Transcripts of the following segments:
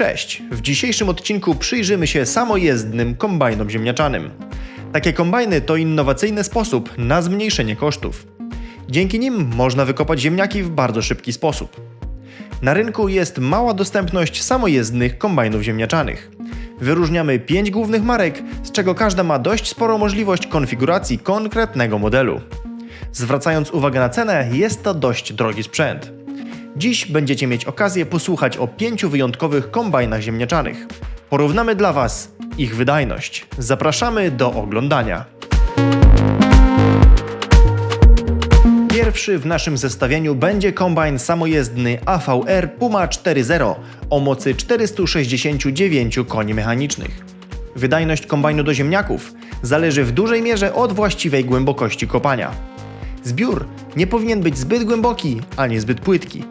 Cześć! W dzisiejszym odcinku przyjrzymy się samojezdnym kombajnom ziemniaczanym. Takie kombajny to innowacyjny sposób na zmniejszenie kosztów. Dzięki nim można wykopać ziemniaki w bardzo szybki sposób. Na rynku jest mała dostępność samojezdnych kombajnów ziemniaczanych. Wyróżniamy 5 głównych marek, z czego każda ma dość sporą możliwość konfiguracji konkretnego modelu. Zwracając uwagę na cenę, jest to dość drogi sprzęt. Dziś będziecie mieć okazję posłuchać o pięciu wyjątkowych kombajnach ziemniaczanych. Porównamy dla Was ich wydajność. Zapraszamy do oglądania. Pierwszy w naszym zestawieniu będzie kombajn samojezdny AVR Puma 4.0 o mocy 469 koni mechanicznych. Wydajność kombajnu do ziemniaków zależy w dużej mierze od właściwej głębokości kopania. Zbiór nie powinien być zbyt głęboki ani zbyt płytki.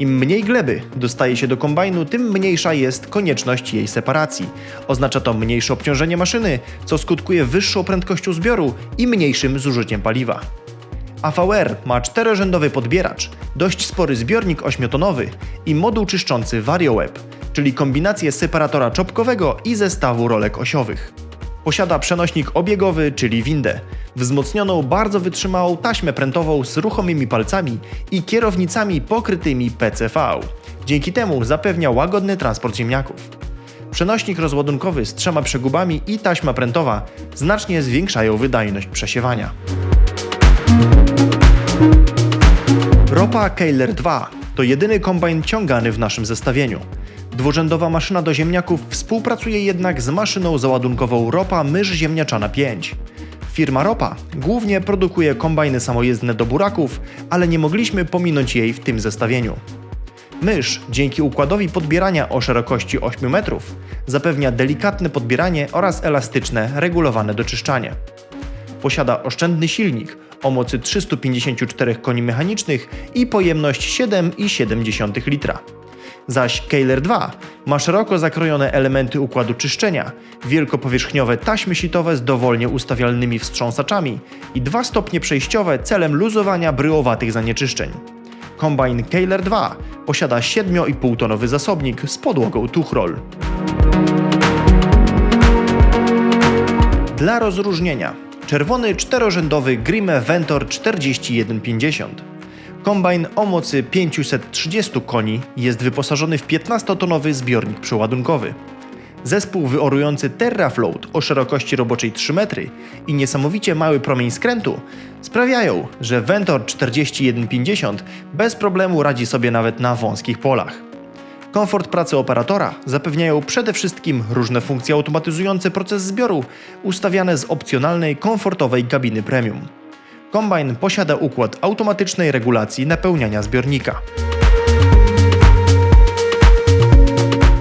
Im mniej gleby dostaje się do kombajnu, tym mniejsza jest konieczność jej separacji. Oznacza to mniejsze obciążenie maszyny, co skutkuje wyższą prędkością zbioru i mniejszym zużyciem paliwa. AVR ma czterorzędowy podbieracz, dość spory zbiornik ośmiotonowy i moduł czyszczący VarioWeb, czyli kombinację separatora czopkowego i zestawu rolek osiowych. Posiada przenośnik obiegowy, czyli windę, wzmocnioną bardzo wytrzymałą taśmę prętową z ruchomymi palcami i kierownicami pokrytymi PCV. Dzięki temu zapewnia łagodny transport ziemniaków. Przenośnik rozładunkowy z trzema przegubami i taśma prętowa znacznie zwiększają wydajność przesiewania. Ropa Keiler 2 to jedyny kombajn ciągany w naszym zestawieniu. Dwurzędowa maszyna do ziemniaków współpracuje jednak z maszyną załadunkową Ropa Mysz Ziemniaczana 5. Firma Ropa głównie produkuje kombajny samojezdne do buraków, ale nie mogliśmy pominąć jej w tym zestawieniu. Mysz, dzięki układowi podbierania o szerokości 8 metrów, zapewnia delikatne podbieranie oraz elastyczne, regulowane doczyszczanie. Posiada oszczędny silnik o mocy 354 koni mechanicznych i pojemność 7,7 litra. Zaś Keiler 2 ma szeroko zakrojone elementy układu czyszczenia, wielkopowierzchniowe taśmy sitowe z dowolnie ustawialnymi wstrząsaczami i dwa stopnie przejściowe celem luzowania bryłowatych zanieczyszczeń. Kombajn Keiler 2 posiada 7,5 tonowy zasobnik z podłogą Tuchrol. Dla rozróżnienia czerwony czterorzędowy Grimme Ventor 4150. Kombajn o mocy 530 koni jest wyposażony w 15-tonowy zbiornik przeładunkowy. Zespół wyorujący TerraFloat o szerokości roboczej 3 metry i niesamowicie mały promień skrętu sprawiają, że Ventor 4150 bez problemu radzi sobie nawet na wąskich polach. Komfort pracy operatora zapewniają przede wszystkim różne funkcje automatyzujące proces zbioru, ustawiane z opcjonalnej, komfortowej kabiny premium. Kombajn posiada układ automatycznej regulacji napełniania zbiornika.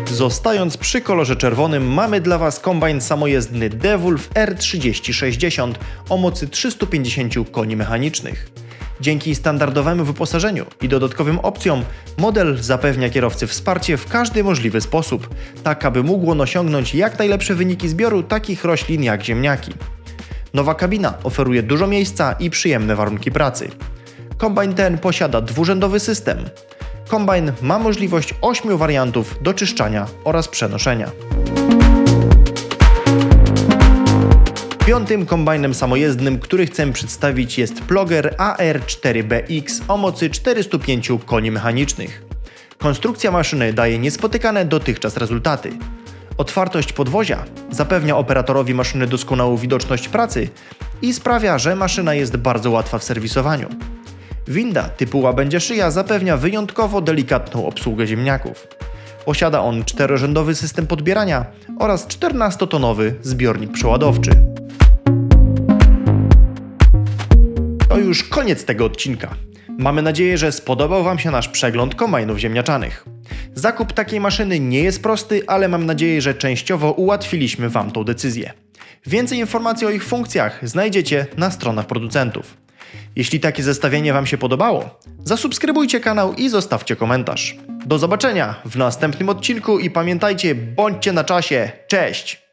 Zostając przy kolorze czerwonym, mamy dla Was kombajn samojezdny DeWolf R3060 o mocy 350 koni mechanicznych. Dzięki standardowemu wyposażeniu i dodatkowym opcjom, model zapewnia kierowcy wsparcie w każdy możliwy sposób, tak aby mógł on osiągnąć jak najlepsze wyniki zbioru takich roślin jak ziemniaki. Nowa kabina oferuje dużo miejsca i przyjemne warunki pracy. Kombajn ten posiada dwurzędowy system. Kombajn ma możliwość 8 wariantów do czyszczania oraz przenoszenia. Piątym kombajnem samojezdnym, który chcę przedstawić jest Ploger AR4BX o mocy 405 koni mechanicznych. Konstrukcja maszyny daje niespotykane dotychczas rezultaty. Otwartość podwozia zapewnia operatorowi maszyny doskonałą widoczność pracy i sprawia, że maszyna jest bardzo łatwa w serwisowaniu. Winda typu łabędzie szyja zapewnia wyjątkowo delikatną obsługę ziemniaków. Posiada on czterorzędowy system podbierania oraz 14-tonowy zbiornik przeładowczy. To już koniec tego odcinka. Mamy nadzieję, że spodobał Wam się nasz przegląd kombajnów ziemniaczanych. Zakup takiej maszyny nie jest prosty, ale mam nadzieję, że częściowo ułatwiliśmy Wam tą decyzję. Więcej informacji o ich funkcjach znajdziecie na stronach producentów. Jeśli takie zestawienie Wam się podobało, zasubskrybujcie kanał i zostawcie komentarz. Do zobaczenia w następnym odcinku i pamiętajcie, bądźcie na czasie. Cześć!